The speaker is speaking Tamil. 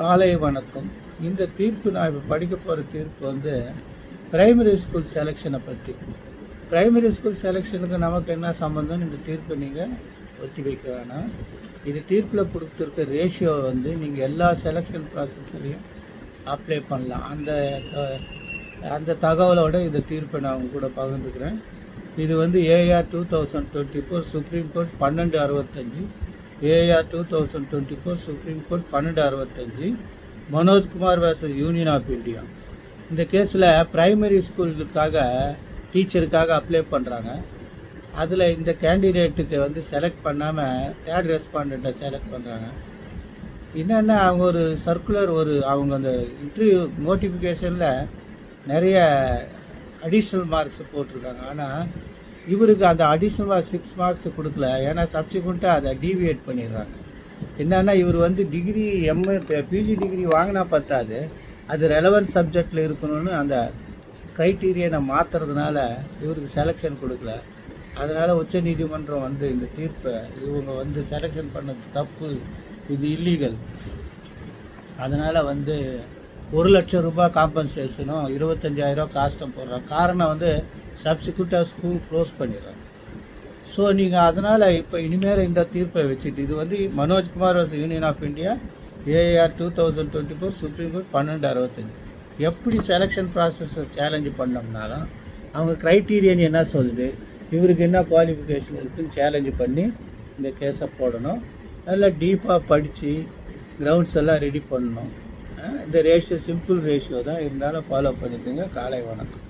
காலை வணக்கம். இந்த தீர்ப்பு நான் இப்போ படிக்க போகிற தீர்ப்பு வந்து பிரைமரி ஸ்கூல் செலெக்ஷனை பற்றி பிரைமரி ஸ்கூல் செலெக்ஷனுக்கு நமக்கு என்ன சம்மந்தம்னு இந்த தீர்ப்பை நீங்கள் ஒத்தி வைக்க வேணாம். இது தீர்ப்பில் கொடுத்துருக்க ரேஷியோ வந்து நீங்கள் எல்லா செலெக்ஷன் ப்ராசஸ்லையும் அப்ளை பண்ணலாம். அந்த அந்த தகவலோட இந்த தீர்ப்பை நான் உங்க கூட பகிர்ந்துக்கிறேன். இது வந்து AR two thousand twenty four supreme court பன்னெண்டு அறுபத்தஞ்சு. AR two thousand twenty four supreme court பன்னெண்டு அறுபத்தஞ்சு Manojkumar versus union of India இந்த கேஸில் ப்ரைமரி ஸ்கூலுக்காக டீச்சருக்காக அப்ளை பண்ணுறாங்க அதில் இந்த கேண்டிடேட்டுக்கு வந்து செலக்ட் பண்ணாமல் தேர்ட் ரெஸ்பாண்டண்ட்டை செலக்ட் பண்ணுறாங்க என்னென்னா அவங்க ஒரு சர்க்குலர் ஒரு அவங்க அந்த இன்டர்வியூ நோட்டிஃபிகேஷனில் நிறைய அடிஷ்னல் மார்க்ஸ் போட்டிருக்காங்க. ஆனால் இவருக்கு அந்த அடிஷ்னலாக சிக்ஸ் மார்க்ஸ் கொடுக்கல. ஏன்னா சப்சிக்வெண்ட்டாக அதை டீவியேட் பண்ணிடுறாங்க. என்னன்னா இவர் வந்து டிகிரி எம்ஏ பிஜி டிகிரி வாங்கினா பத்தாது. அது ரெலவென்ட் சப்ஜெக்டில் இருக்கணும்னு அந்த க்ரைட்டீரியனை மாற்றுறதுனால இவருக்கு செலெக்ஷன் கொடுக்கல. அதனால் உச்சநீதிமன்றம் வந்து இந்த தீர்ப்பை இவங்க வந்து செலெக்ஷன் பண்ணது தப்பு. இது இல்லீகல் அதனால் வந்து ஒரு லட்சம் ரூபாய் காம்பன்சேஷனும் இருபத்தஞ்சாயிரம் காஸ்ட்டும் போடுறாங்க. காரணம் வந்து சப்சிக்யூட்டாக ஸ்கூல் க்ளோஸ் பண்ணிடுறாங்க. ஸோ நீங்கள் அதனால் இப்போ இனிமேல் இந்த தீர்ப்பை வச்சுட்டு இது வந்து Manojkumar versus union of India AR two thousand twenty four supreme court பன்னெண்டு அறுபத்தஞ்சு. எப்படி செலெக்ஷன் ப்ராசஸை சேலஞ்சு பண்ணோம்னாலும் அவங்க க்ரைட்டீரியன் என்ன சொல்லுது? இவருக்கு என்ன குவாலிஃபிகேஷன் இருக்குன்னு சேலஞ்சு பண்ணி இந்த கேஸை போடணும். நல்லா டீப்பாக படித்து கிரவுண்ட்ஸ் எல்லாம் ரெடி பண்ணணும். இந்த ரேஷியோ சிம்பிள் ரேஷியோ தான் இருந்தாலும் ஃபாலோ பண்ணிக்கோங்க. காலை வணக்கம்.